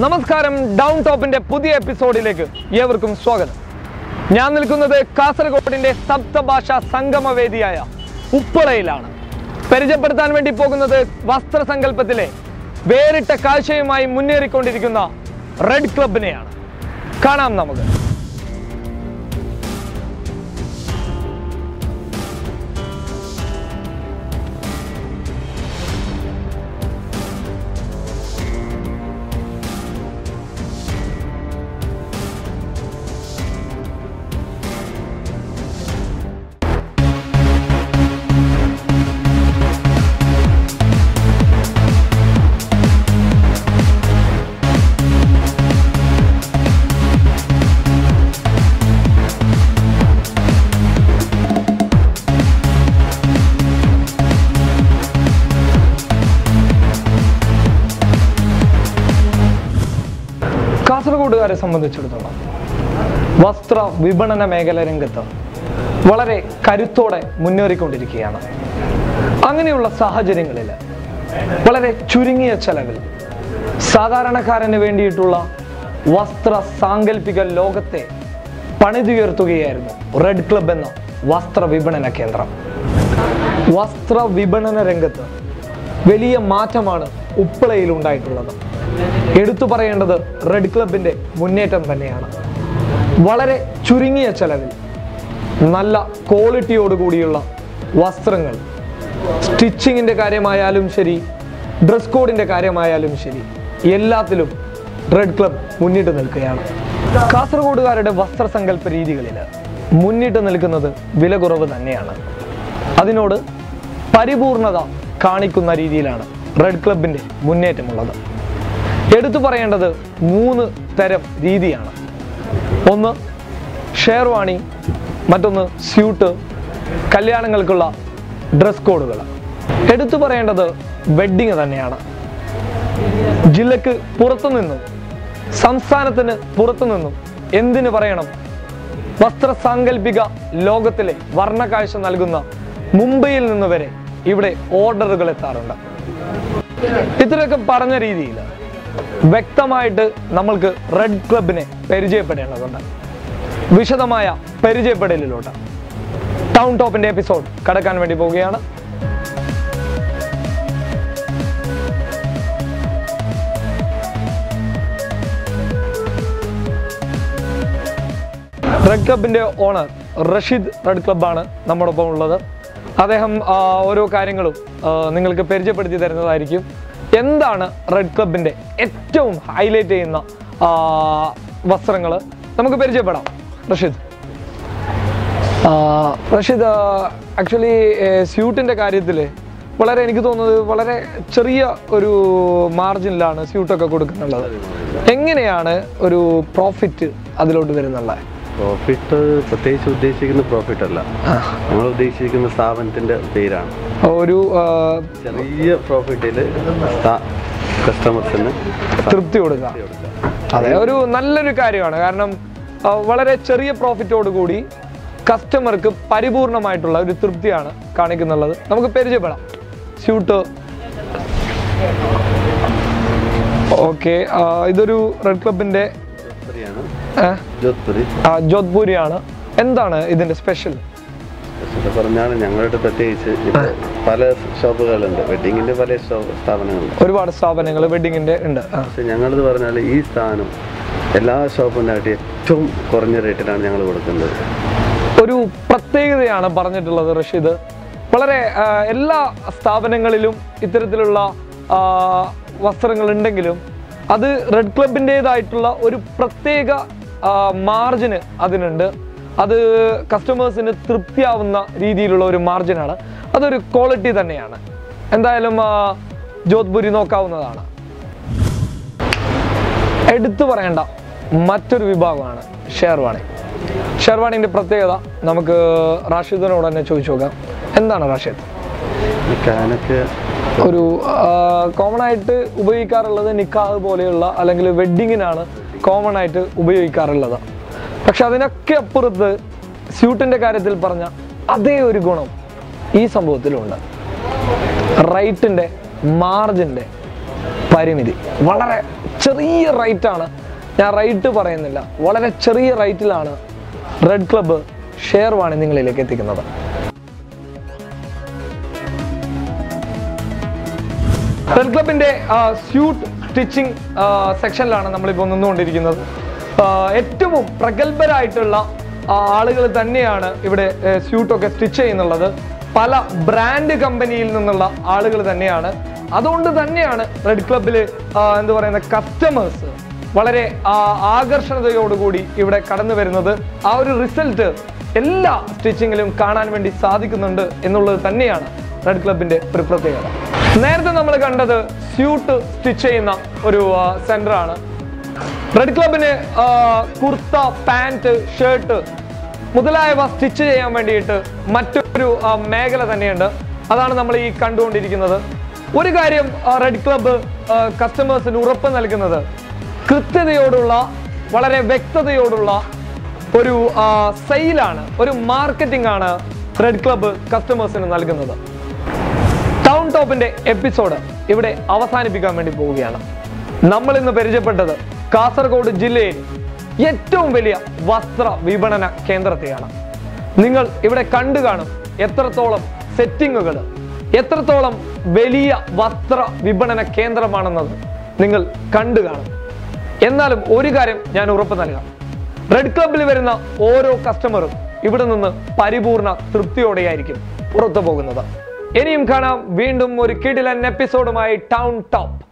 നമസ്കാരം. ഡൗൺ ടോപ്പിന്റെ പുതിയ എപ്പിസോഡിലേക്ക് ഏവർക്കും സ്വാഗതം. ഞാൻ നിൽക്കുന്നത് കാസർഗോഡിന്റെ സപ്തഭാഷാ സംഗമവേദിയായ ഉപ്പളയിലാണ്. പരിചയപ്പെടുത്താൻ വേണ്ടി പോകുന്നത് വസ്ത്രസങ്കല്പത്തിലെ വേറിട്ട കാഴ്ചയുമായി മുന്നേറിക്കൊണ്ടിരിക്കുന്ന റെഡ് ക്ലബിനെയാണ് കാണാം നമുക്ക്. കാസർഗോഡുകാരെ സംബന്ധിച്ചിടത്തോളം വസ്ത്ര വിപണന മേഖല രംഗത്ത് വളരെ കരുത്തോടെ മുന്നേറിക്കൊണ്ടിരിക്കുകയാണ്. അങ്ങനെയുള്ള സാഹചര്യങ്ങളിൽ വളരെ ചുരുങ്ങിയ ചെലവിൽ സാധാരണക്കാരന് വേണ്ടിയിട്ടുള്ള വസ്ത്ര സാങ്കല്പിക ലോകത്തെ പണിതുയർത്തുകയായിരുന്നു റെഡ് ക്ലബ് എന്ന വസ്ത്ര വിപണന കേന്ദ്രം. വസ്ത്ര വിപണന രംഗത്ത് വലിയ മാറ്റമാണ് ഉപ്പളയിൽ ഉണ്ടായിട്ടുള്ളത്. എടുത്തു പറയേണ്ടത് റെഡ് ക്ലബിന്റെ മുന്നേറ്റം തന്നെയാണ്. വളരെ ചുരുങ്ങിയ ചെലവിൽ നല്ല ക്വാളിറ്റിയോട് കൂടിയുള്ള വസ്ത്രങ്ങൾ. സ്റ്റിച്ചിങ്ങിന്റെ കാര്യമായാലും ശരി ഡ്രസ് കോഡിന്റെ കാര്യമായാലും ശരി എല്ലാത്തിലും റെഡ് ക്ലബ് മുന്നിട്ട് നിൽക്കുകയാണ്. കാസർഗോഡുകാരുടെ വസ്ത്രസങ്കല്പ രീതികളിൽ മുന്നിട്ട് നിൽക്കുന്നത് വില കുറവ് തന്നെയാണ്. അതിനോട് പരിപൂർണത കാണിക്കുന്ന രീതിയിലാണ് റെഡ് ക്ലബിന്റെ മുന്നേറ്റമുള്ളത്. എടുത്തു പറയേണ്ടത് മൂന്ന് തരം രീതിയാണ്. ഒന്ന് ഷെയർവാണി മറ്റൊന്ന് സ്യൂട്ട് കല്യാണങ്ങൾക്കുള്ള ഡ്രസ് കോഡുകൾ. എടുത്തു പറയേണ്ടത് വെഡ്ഡിങ് തന്നെയാണ്. ജില്ലക്ക് പുറത്തുനിന്നും സംസ്ഥാനത്തിന് പുറത്തുനിന്നും എന്തിനു പറയണം? വസ്ത്ര സാങ്കല്പിക ലോകത്തിലെ വർണക്കാഴ്ച നൽകുന്ന മുംബൈയിൽ നിന്ന് വരെ ഇവിടെ ഓർഡറുകൾ എത്താറുണ്ട്. ഇത്രയൊക്കെ പറഞ്ഞ രീതിയിൽ വ്യക്തമായിട്ട് നമ്മൾക്ക് റെഡ് ക്ലബിനെ പരിചയപ്പെടേണ്ടതുണ്ട്. വിശദമായ പരിചയപ്പെടലിലോട്ട്. ടൗൺ ടോപ്പിന്റെ എപ്പിസോഡ് കടക്കാൻ വേണ്ടി പോവുകയാണ്. റെഡ് ക്ലബിന്റെ ഓണർ റഷീദ് റെഡ് ക്ലബ്ബാണ് നമ്മോടൊപ്പം ഉള്ളത്. അദ്ദേഹം ഓരോ കാര്യങ്ങളും നിങ്ങൾക്ക് പരിചയപ്പെടുത്തി തരുന്നതായിരിക്കും. എന്താണ് റെഡ് ക്ലബിന്റെ ഏറ്റവും ഹൈലൈറ്റ് ചെയ്യുന്ന വസ്ത്രങ്ങൾ നമുക്ക് പരിചയപ്പെടാം. റഷീദ്. റഷീദ് ആക്ച്വലി സ്യൂട്ടിന്റെ കാര്യത്തിൽ വളരെ എനിക്ക് തോന്നുന്നത് വളരെ ചെറിയ ഒരു മാർജിനിലാണ് സ്യൂട്ടൊക്കെ കൊടുക്കുന്നുള്ളത് എങ്ങനെയാണ് ഒരു പ്രോഫിറ്റ് അതിലോട്ട് വരുന്നുള്ളത്? പ്രോഫിറ്റ് പ്രത്യേകിച്ച് ഉദ്ദേശിക്കുന്ന പ്രോഫിറ്റ് അല്ല. നമ്മൾ ഉദ്ദേശിക്കുന്ന സ്ഥാപനത്തിന്റെ പേരാണ്. ഒരു ചെറിയ പ്രോഫിറ്റിൽ കസ്റ്റമേഴ്സിന് തൃപ്തി കൊടുക്കുക. അതെ ഒരു നല്ലൊരു കാര്യമാണ്. കാരണം വളരെ ചെറിയ പ്രോഫിറ്റോട് കൂടി കസ്റ്റമർക്ക് പരിപൂർണമായിട്ടുള്ള ഒരു തൃപ്തിയാണ് കാണിക്കുന്നുള്ളത്. നമുക്ക് പരിചയപ്പെടാം. സ്യൂട്ട് ഓക്കെ ഇതൊരു റെഡ് ക്ലബിന്റെ ജോധ്പുരി. ജോധ്പൂരിയാണ്. എന്താണ് ഇതിന്റെ സ്പെഷ്യൽ? പറഞ്ഞാണ് ഞങ്ങളുടെ പ്രത്യേകിച്ച് പല ഷോപ്പുകളുണ്ട്. വെഡിങ്ങിന്റെ പല സ്ഥാപനങ്ങളുണ്ട്. ഒരുപാട് സ്ഥാപനങ്ങൾ വെഡിങ്ങിന്റെ ഉണ്ട്. പക്ഷെ ഞങ്ങളത് പറഞ്ഞാൽ ഈ സ്ഥാനം എല്ലാ ഷോപ്പിനായിട്ട് ഏറ്റവും കുറഞ്ഞ റേറ്റിലാണ് ഞങ്ങൾ കൊടുക്കുന്നത്. ഒരു പ്രത്യേകതയാണ് പറഞ്ഞിട്ടുള്ളത് റഷീദ്. വളരെ എല്ലാ സ്ഥാപനങ്ങളിലും ഇത്തരത്തിലുള്ള വസ്ത്രങ്ങൾ ഉണ്ടെങ്കിലും അത് റെഡ് ക്ലബിന്റെതായിട്ടുള്ള ഒരു പ്രത്യേക മാർജിന് അതിനുണ്ട്. അത് കസ്റ്റമേഴ്സിന് തൃപ്തിയാവുന്ന രീതിയിലുള്ള ഒരു മാർജിനാണ് അതൊരു ക്വാളിറ്റി തന്നെയാണ്. എന്തായാലും ജോധ്പുരി നോക്കാവുന്നതാണ്. എടുത്തു പറയേണ്ട മറ്റൊരു വിഭാഗമാണ് ഷെർവാണി ഷെർവാണിന്റെ പ്രത്യേകത നമുക്ക് റാഷിദിനോട് തന്നെ ചോദിച്ചു നോക്കാം. എന്താണ് റാഷിദ്? ഒരു കോമൺ ആയിട്ട് ഉപയോഗിക്കാറുള്ളത് നിക്കാഹ് പോലെയുള്ള അല്ലെങ്കിൽ വെഡ്ഡിങ്ങിനാണ് കോമൺ ആയിട്ട് ഉപയോഗിക്കാറുള്ളത്. പക്ഷെ അതിനൊക്കെ അപ്പുറത്ത് സ്യൂട്ടിന്റെ കാര്യത്തിൽ പറഞ്ഞ അതേ ഒരു ഗുണം ഈ സംഭവത്തിലുണ്ട്. റൈറ്റിന്റെ മാർജിന്റെ പരിമിതി. വളരെ ചെറിയ റൈറ്റാണ്. ഞാൻ റൈറ്റ് പറയുന്നില്ല. വളരെ ചെറിയ റൈറ്റിലാണ് റെഡ് ക്ലബ്ബ് ഷെയർവാണി നിങ്ങളിലേക്ക് എത്തിക്കുന്നത്. റെഡ് ക്ലബിന്റെ സ്യൂട്ട് സ്റ്റിച്ചിങ് സെക്ഷനിലാണ് നമ്മളിപ്പോൾ നിന്നുകൊണ്ടിരിക്കുന്നത്. ഏറ്റവും പ്രഗത്ഭരായിട്ടുള്ള ആളുകൾ തന്നെയാണ് ഇവിടെ സ്യൂട്ടൊക്കെ സ്റ്റിച്ച് ചെയ്യുന്നുള്ളത്. പല ബ്രാൻഡ് കമ്പനിയിൽ നിന്നുള്ള ആളുകൾ തന്നെയാണ്. അതുകൊണ്ട് തന്നെയാണ് റെഡ് ക്ലബിൽ എന്താ പറയുന്ന കസ്റ്റമേഴ്സ് വളരെ ആകർഷണതയോടുകൂടി ഇവിടെ കടന്നു വരുന്നത്. ആ ഒരു റിസൾട്ട് എല്ലാ സ്റ്റിച്ചിങ്ങിലും കാണാൻ വേണ്ടി സാധിക്കുന്നുണ്ട് എന്നുള്ളത് തന്നെയാണ് റെഡ് ക്ലബിന്റെ ഒരു പ്രത്യേകത. നേരത്തെ നമ്മൾ കണ്ടത് സ്യൂട്ട് സ്റ്റിച്ച് ചെയ്യുന്ന ഒരു സെന്റർ ആണ് റെഡ് ക്ലബിന് കുർത്ത പാന്റ് ഷർട്ട് മുതലായവ സ്റ്റിച്ച് ചെയ്യാൻ വേണ്ടിയിട്ട് മറ്റൊരു മേഖല തന്നെയുണ്ട്. അതാണ് നമ്മൾ ഈ കണ്ടുകൊണ്ടിരിക്കുന്നത്. ഒരു കാര്യം റെഡ് ക്ലബ്ബ് കസ്റ്റമേഴ്സിന് ഉറപ്പ് നൽകുന്നത് കൃത്യതയോടുള്ള വളരെ വ്യക്തതയോടുള്ള ഒരു സെയിലാണ് ഒരു മാർക്കറ്റിംഗ് ആണ് റെഡ് ക്ലബ്ബ് കസ്റ്റമേഴ്സിന് നൽകുന്നത്. ടോപ്പിന്റെ എപ്പിസോഡ് ഇവിടെ അവസാനിപ്പിക്കാൻ വേണ്ടി പോവുകയാണ്. നമ്മൾ ഇന്ന് പരിചയപ്പെട്ടത് കാസർഗോഡ് ജില്ലയിൽ ഏറ്റവും വലിയ വസ്ത്ര വിപണന കേന്ദ്രത്തെയാണ്. നിങ്ങൾ ഇവിടെ കണ്ടു കാണും എത്രത്തോളം സെറ്റിങ്ങുകൾ എത്രത്തോളം വലിയ വസ്ത്ര വിപണന കേന്ദ്രമാണെന്നത് നിങ്ങൾ കണ്ടു കാണും. എന്നാലും ഒരു കാര്യം ഞാൻ ഉറപ്പ് നൽകാം. റെഡ് ക്ലബിൽ വരുന്ന ഓരോ കസ്റ്റമറും ഇവിടെ നിന്ന് പരിപൂർണ തൃപ്തിയോടെയായിരിക്കും പുറത്തു പോകുന്നത്. ഇനിയും കാണാം. വീണ്ടും ഒരു കിടിലൻ എപ്പിസോഡുമായി ടൗൺ ടോപ്പ്